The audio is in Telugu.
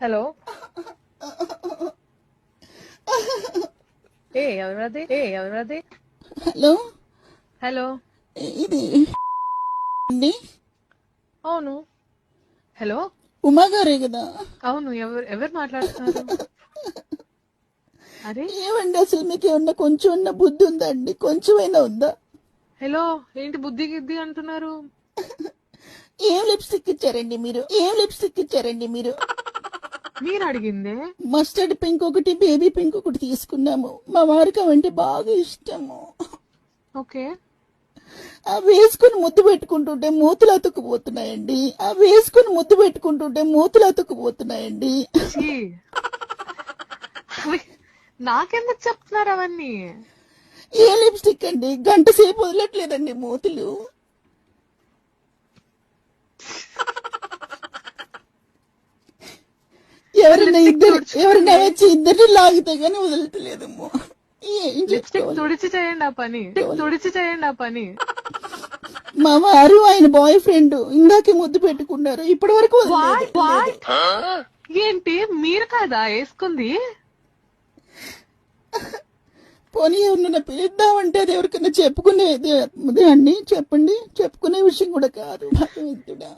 హలో ఏ ఎవరది ఏ ఎవరది హలో హలో ఇది అండి? అవును. హలో ఉమా గారే కదా? అవును ఎవరు ఎవరు మాట్లాడుతున్నారు? అరే? ఏమండి అసలు మీకు ఏమన్నా కొంచెం ఉన్న బుద్ధి ఉందా అండి? కొంచెమైనా ఉందా? హలో ఏంటి బుద్ధి గిద్ది అంటున్నారు? ఏం లిప్స్టిక్ ఇచ్చారండి మీరు? ఏం లిప్స్టిక్ ఇచ్చారండి మీరు? మీరు అడిగిందే మస్టర్డ్ పింక్ ఒకటి బేబీ పింక్ ఒకటి తీసుకున్నాము. మా వారికి అవంటే బాగా ఇష్టము. ఓకే. అవి వేసుకుని ముద్దు పెట్టుకుంటుంటే మూతులు అతుక్కుపోతున్నాయండి. అవి వేసుకుని ముద్దు పెట్టుకుంటుంటే మూతులు అతుక్కుపోతున్నాయండి. నాకెందుకు చెప్తున్నారు అవన్నీ? ఏ లిప్స్టిక్ అండి? గంట సేపు వదలట్లేదండి మూతులు. ఎవరైనా ఇద్దరు ఎవరైనా వచ్చి ఇద్దరిని లాగితే గానీ వదలట్లేదమ్మో లిప్స్టిక్? తుడిచి చేయండి ఆ పని. తుడిచి చేయండి ఆ పని. మా వారు ఆయన బాయ్ ఫ్రెండ్ ఇందాకే ముద్దు పెట్టుకున్నారు. ఇప్పటి వరకు ఏంటి? మీరు కదా వేసుకుంది? పోనీ ఎవరినైనా పిలుద్దామంటే అది ఎవరికైనా చెప్పుకునేది అదే అండి చెప్పండి. చెప్పుకునే విషయం కూడా కాదు. భగవంతుడా